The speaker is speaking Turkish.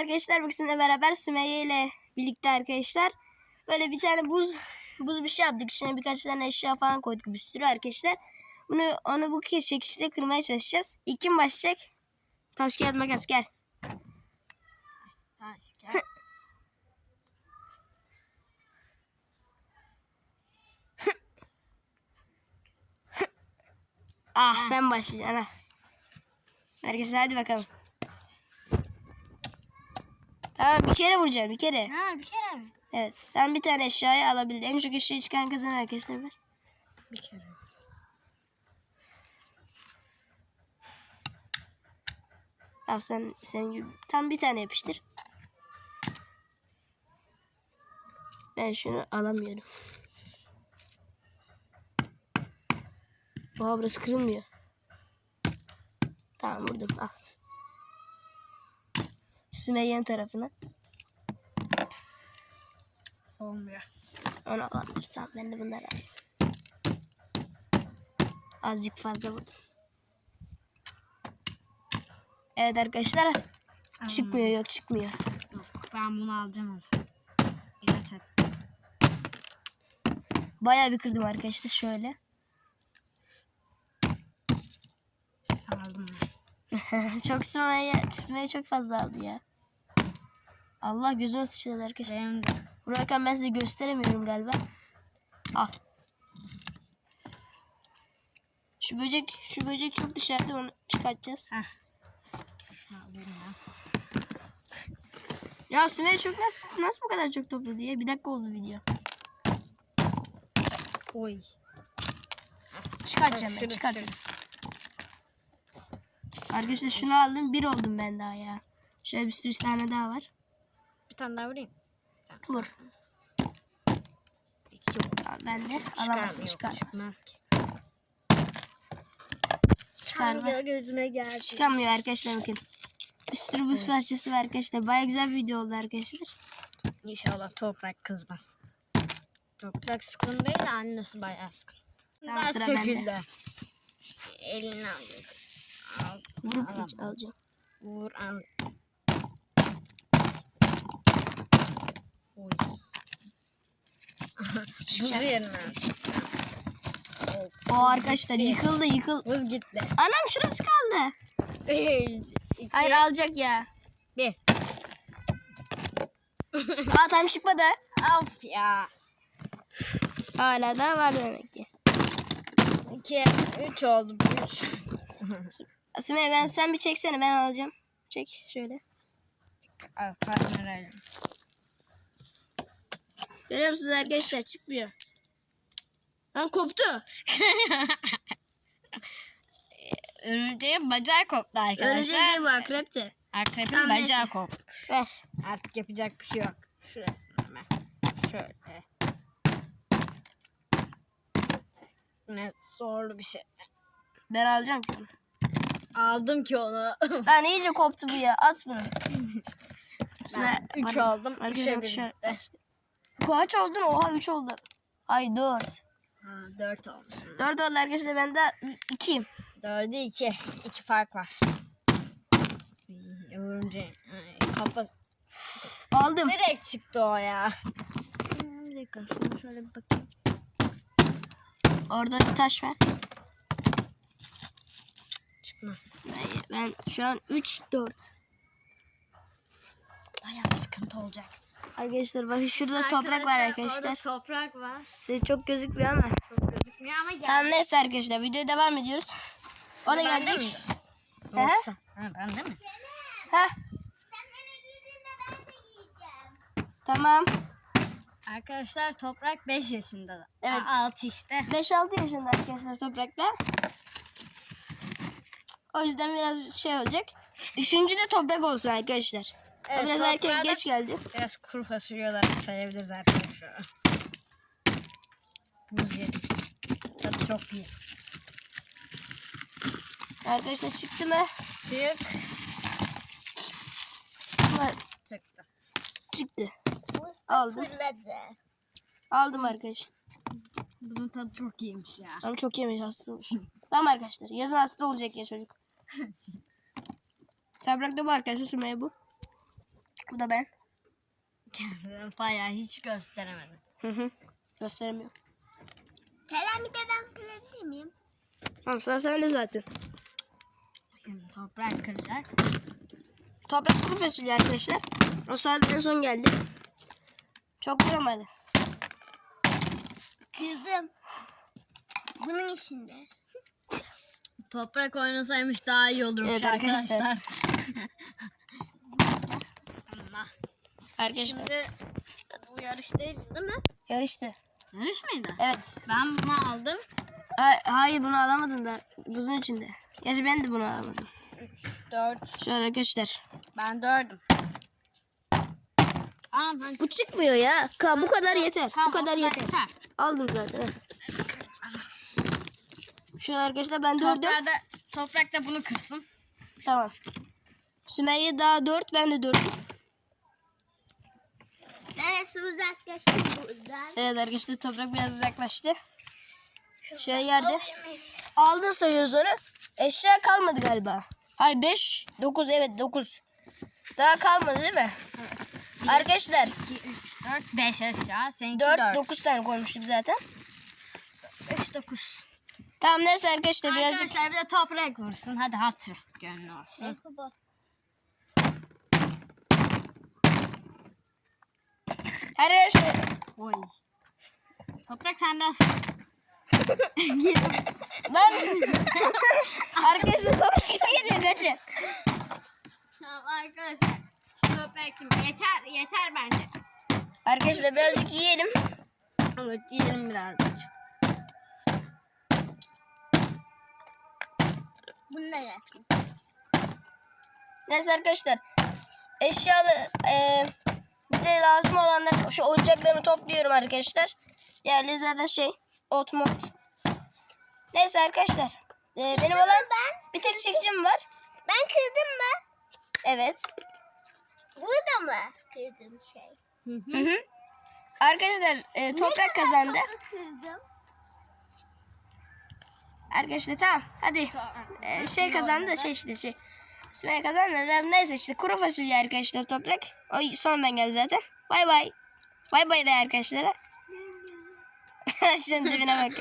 arkadaşlar bugün sizinle beraber Sümeyye ile birlikte arkadaşlar böyle bir tane buz buz bir şey yaptık. İçine birkaç tane eşya falan koyduk bir sürü arkadaşlar. Bunu onu bu şekilde kırmaya çalışacağız. İlk kim başlayacak? Taş kağıt makas gel. Taş, gel. Ah sen başlayacaksın ha. Arkadaşlar hadi bakalım. Tamam bir kere vuracaksın bir kere. Ha bir kere mi? Evet. Sen bir tane eşyayı alabilir. En çok eşyayı çıkan kazanır arkadaşlar. Ver. Bir kere. Al sen, sen tam bir tane yapıştır. Ben şunu alamıyorum. Oha burası kırılmıyor. Tamam vurdum al. Sümeyye'nin tarafına. Olmuyor. Onu alamıyoruz. Tamam ben de bunları alayım. Azıcık fazla vurdum. Evet arkadaşlar. Çıkmıyor yok çıkmıyor. Yok ben bunu alacağım. Evet et. Bayağı bir kırdım arkadaşlar şöyle. Aldım çok Sümeyye, Sümeyye çok fazla aldı ya. Allah gözüme sıçradı arkadaşlar. Benim de. Ben size gösteremiyorum galiba. Al. Şu böcek, şu böcek çok dışarıda onu çıkartacağız. Heh. Ya. Sümeyye çok nasıl, nasıl bu kadar çok topladı ya? Bir dakika oldu video. Oy. Çıkartacağım ben çıkartacağım. Arkadaşlar şunu aldım bir oldum ben daha ya. Şöyle bir sürü tane daha var. Bir tane daha vurayım. Vur. İki oldu. Tamam, ben de alamazsın mı? Yok, çıkarmaz. Çıkmaz ki. Çıkarma. gözüme geldi. Çıkamıyor arkadaşlar bakın. Bir sürü buz parçası var arkadaşlar. Baya güzel bir video oldu arkadaşlar. İnşallah toprak kızmaz. Toprak sıkın değil de annesi bayağı sıkın. Tamam, Biraz sıra bende. Elini al. Alamam. hiç alacağım. Vur al. Oy. Buz yerine. O arkadaşlar yıkıldı yıkıl. Buz gitti. Anam şurası kaldı. İki. Hayır alacak ya. Bir. Aa tam çıkmadı. Of ya. Hala da var demek ki. İki. Üç oldu. Üç. Sümeyye ben sen bir çeksene ben alacağım. Çek şöyle. Al partner Görüyor musunuz arkadaşlar çıkmıyor. Lan koptu. Örümceğin bacağı koptu arkadaşlar. Örümcek değil bu akrepti. Akrepin Tamam, bacağı neyse. kopmuş. Ver. Artık yapacak bir şey yok. Şurasını hemen. Şöyle. Ne zorlu bir şey. Ben alacağım ki. Aldım ki onu. Lan iyice koptu bu ya. At bunu. ben 3 Ar- oldum. arkadaşlar 3'e şöyle- birlikte. Kaç oldun? Oha 3 oldu. Ay 4. Ha, 4 olmuş. 4 oldu arkadaşlar ben de 2'yim. 4'e 2. 2 fark var. Örümceğin ay, kafası. Aldım. Direkt çıktı o ya. Bir dakika şunu şöyle bir bakayım. Orada bir taş var. Çıkmaz. Ben şu an 3 4. Bayağı sıkıntı olacak. Arkadaşlar bakın şurada toprak var arkadaşlar. Toprak var. Size çok gözükmüyor ama. Çok gözükmüyor ama gel. Tamam neyse arkadaşlar videoya devam ediyoruz. O da gelecek. Yoksa. Ha, bende mi? Ha tamam. Arkadaşlar Toprak 5 yaşında. Evet. 6 işte. 5-6 yaşında arkadaşlar toprakta. O yüzden biraz şey olacak. Üçüncü de toprak olsun arkadaşlar. Evet, biraz erken geç geldi. Biraz kuru fasulye olarak sayabiliriz arkadaşlar. Buz yedi. Tadı çok iyi. Arkadaşlar çıktı mı? Çık. Çıktı. Çıktı. Aldım. Aldım arkadaşlar. Bunun tadı çok iyiymiş ya. Ama çok yemiş hasta olmuş. tamam arkadaşlar. Yazın hasta olacak ya çocuk. Toprakta bu arkadaşlar Sümeyye bu. Bu da ben. Kendini bayağı hiç gösteremedin. Hı hı. Gösteremiyorum. Kerem bir de ben kırabilir miyim? Tamam sıra sende zaten. Toprak kıracak. Toprak kuru fasulye arkadaşlar. O saatte en son geldi. Çok vuramadı. Kızım. Bunun içinde. Toprak oynasaymış daha iyi olurmuş Evet arkadaşlar. arkadaşlar. Arkadaşlar şimdi bu yarış değil değil mi? yarıştı. Yarış mıydı? Evet. Ben bunu aldım. Ha- hayır bunu alamadın da buzun içinde. Gerçi ben de bunu alamadım. 3, 4. Şöyle arkadaşlar. Ben dördüm. Aa ben Bu çıkmıyor ya. Ka- bu kadar yeter. Tamam, bu kadar o yeter. Aldım zaten. Şöyle arkadaşlar ben dördüm. Toprak da, toprak da bunu kırsın. Tamam. Sümeyye daha dört. Ben de dördüm. Neresi uzaklaştı buradan? Evet arkadaşlar toprak biraz uzaklaştı. Şöyle yerde. Aldın sayıyoruz onu. Eşya kalmadı galiba. Hayır 5, 9 evet 9. Daha kalmadı değil mi? Arkadaşlar 2, 3, 4, 5 aşağı. Seninki 4, 4. 9 tane koymuştuk zaten. 3, 9. Tamam neyse arkadaşlar birazcık Arkadaşlar bir de toprak vursun. Hadi hatır. Gönlü olsun. arkadaşlar Oy. Toprak sen biraz lan arkadaşlar toprak yedi kaçın. Tamam arkadaşlar. Toprak kim? Yeter, yeter bence. Arkadaşlar birazcık yiyelim. Evet yiyelim birazcık. Bunu da yapayım. Neyse arkadaşlar eşyalı e, bize lazım olanlar şu oyuncaklarımı topluyorum arkadaşlar. Diğerleri zaten şey ot mot. Neyse arkadaşlar e, benim olan Ben, bir tek çekicim var. ben kırdım mı? Evet. Burada mı kırdım şey? Hı hı. Arkadaşlar e, toprak kazandı. Topu kırdım. Arkadaşlar tamam hadi. E, şey kazandı şey işte şey. Sümeyye kazandı. Neyse işte kuru fasulye arkadaşlar toprak. O sondan geldi zaten. Bay bay. Bay bay de arkadaşlara. Şunun dibine bakın.